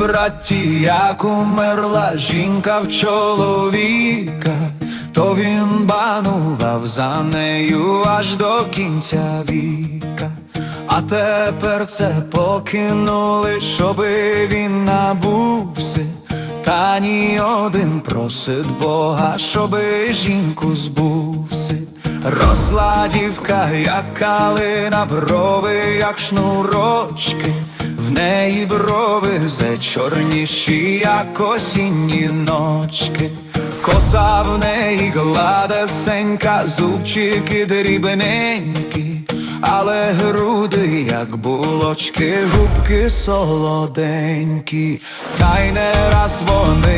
братті, як умерла жінка в чоловіка, то він банував за нею аж до кінця віка. А тепер це покинули, щоби він набувся. Та ні один просить Бога, щоби жінку збувся. Росла дівка, як калина, брови, як шнурочки, неї брови зачорніші, як осінні ночки. Коса в неї гладесенька, зубчики дрібненькі, але груди, як булочки, губки солоденькі, та й не раз вони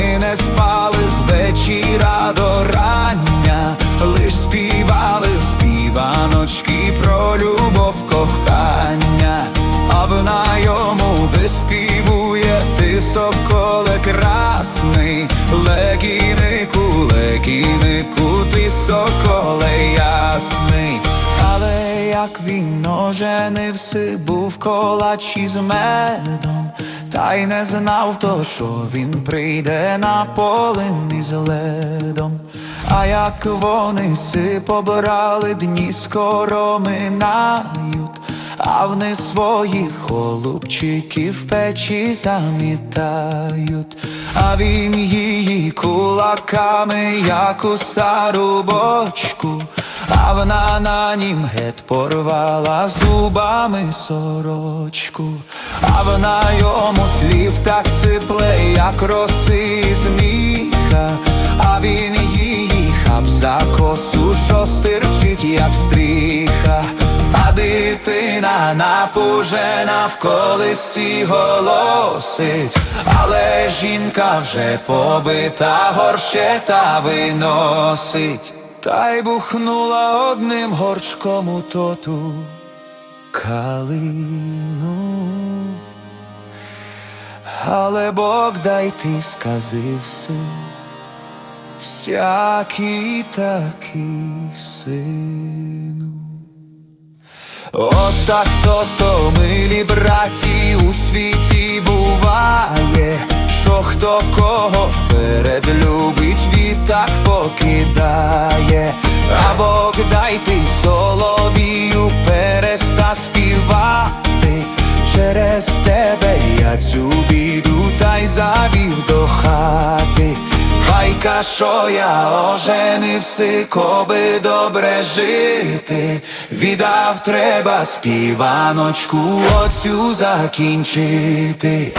соколе красний, легінику, легінику, ти соколе ясний. Але як він оженився, був колач із медом, та й не знав то, що він прийде на полин із ледом. А як вони си побрали, дні скоро минають, а вони своїх голубчиків печі замітають, а він її кулаками, як у стару бочку, а вона на нім гет порвала зубами сорочку, а вона йому слів так сипле, як роси з міха, а він її хап за косу, що стирчить, як стріха. А дитина напужена в колисці голосить, але жінка вже побита, горщета виносить, та й бухнула одним горчком у тоту калину. Але Бог дай ти сказився, сякий такий сину. От так то то милі браті у світі буває, що хто кого вперед любить, відтак покидає, а Бог дай ти соловію переста співати, через тебе я цю біду та й завів до. Байка, що я оженився, коби добре жити, віддав треба співаночку оцю закінчити.